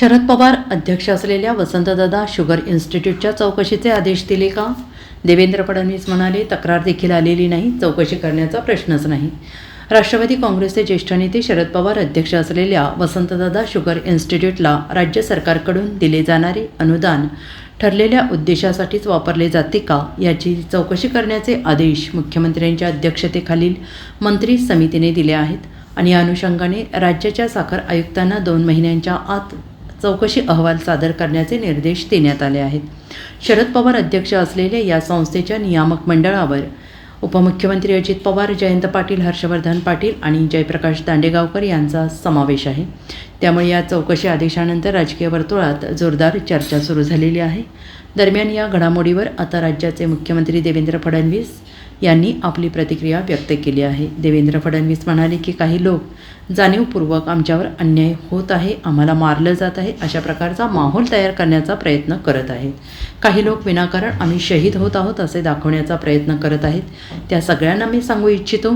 शरद पवार अध्यक्ष असलेल्या वसंतदादा शुगर इन्स्टिट्यूटच्या चौकशीचे आदेश दिले का? देवेंद्र फडणवीस म्हणाले तक्रार देखील आलेली नाही चौकशी करण्याचा प्रश्नच नाही. राष्ट्रवादी काँग्रेसचे ज्येष्ठ नेते शरद पवार अध्यक्ष असलेल्या वसंतदादा शुगर इन्स्टिट्यूटला राज्य सरकारकडून दिले जाणारे अनुदान ठरलेल्या उद्देशासाठीच वापरले जाते का? याची चौकशी करण्याचे आदेश मुख्यमंत्र्यांच्या अध्यक्षतेखालील मंत्री समितीने दिले आहेत आणि या अनुषंगाने राज्याच्या साखर आयुक्तांना दोन महिन्यांच्या आत चौकशी अहवाल सादर करण्याचे निर्देश देण्यात आले आहेत. शरद पवार अध्यक्ष असलेल्या या संस्थेच्या नियामक मंडळावर उपमुख्यमंत्री अजित पवार जयंत पाटील हर्षवर्धन पाटील आणि जयप्रकाश दांडेगावकर यांचा समावेश आहे. त्यामुळे या चौकशी आदेशानंतर राजकीय वर्तुळात जोरदार चर्चा सुरू झालेली आहे. दरम्यान या घडामोडीवर आता राज्याचे मुख्यमंत्री देवेंद्र फडणवीस यांनी आपली प्रतिक्रिया व्यक्त केली आहे. देवेंद्र फडणवीस म्हणाले की काही लोक जाणीवपूर्वक आमच्यावर अन्याय होत आहे आम्हाला मारलं जात आहे अशा प्रकारचा माहोल तयार करण्याचा प्रयत्न करत आहेत काही लोक विनाकारण आम्ही शहीद होत आहोत असे दाखवण्याचा प्रयत्न करत आहेत. त्या सगळ्यांना मी सांगू इच्छितो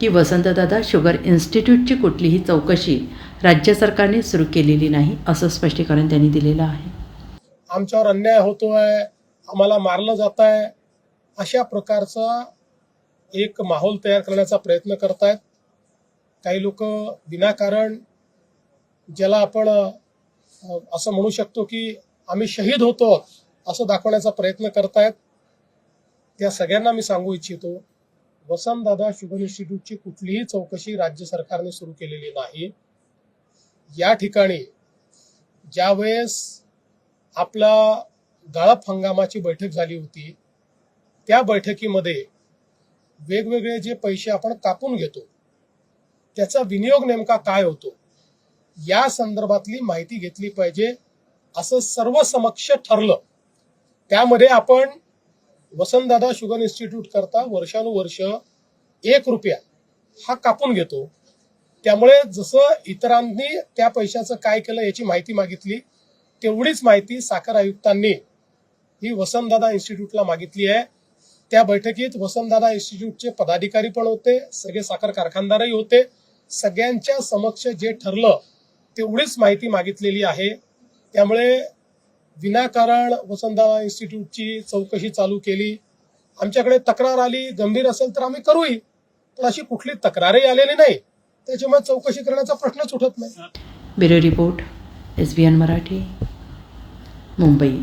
की वसंतदादा शुगर इन्स्टिट्यूटची कुठलीही चौकशी राज्य सरकारने सुरू केलेली नाही असं स्पष्टीकरण त्यांनी दिलेलं आहे. आमच्यावर अन्याय होतो आहे आम्हाला मारलं जात आहे अशा प्रकारचा एक माहोल तयार करण्याचा प्रयत्न करतायत. काही लोक विनाकारण ज्याला आपण असं म्हणू शकतो की आम्ही शहीद होतो असं दाखवण्याचा प्रयत्न करतायत. त्या सगळ्यांना मी सांगू इच्छितो वसंतदादा शुगर इन्स्टिट्यूटची कुठलीही चौकशी राज्य सरकारने सुरू केलेली नाही. या ठिकाणी ज्यावेळेस आपला गाळप हंगामाची बैठक झाली होती त्या बैठकीमध्ये वेगवेगळे जे पैसे आपण कापून घेतो त्याचा विनियोग नेमका काय होतो? या संदर्भातली माहिती घेतली पाहिजे. असं सर्व समक्ष ठरलं. त्यामध्ये आपण वसंतदादा शुगर इन्स्टिट्यूट करता वर्षानुवर्ष एक रुपया हा कापून घेतो. त्यामुळे जसं इतरांनी त्या पैशाचं काय केलं याची माहिती मागितली तेवढीच माहिती साखर आयुक्तांनी ही वसंतदादा इन्स्टिट्यूटला मागितली आहे. त्या बैठकीत वसंतदादा इन्स्टिट्यूटचे पदाधिकारी पण होते सगळे साखर कारखानदारही होते. सगळ्यांच्या समक्ष जे ठरलं तेवढीच माहिती मागितलेली आहे. त्यामुळे विनाकारण वसंतदादा इन्स्टिट्यूटची चौकशी चालू केली. आमच्याकडे तक्रार आली गंभीर असेल तर आम्ही करूही पण अशी कुठली तक्रारही आलेली नाही. त्याच्यामुळे चौकशी करण्याचा प्रश्नच उठत नाही. Bureau report S B N Marathi Mumbai.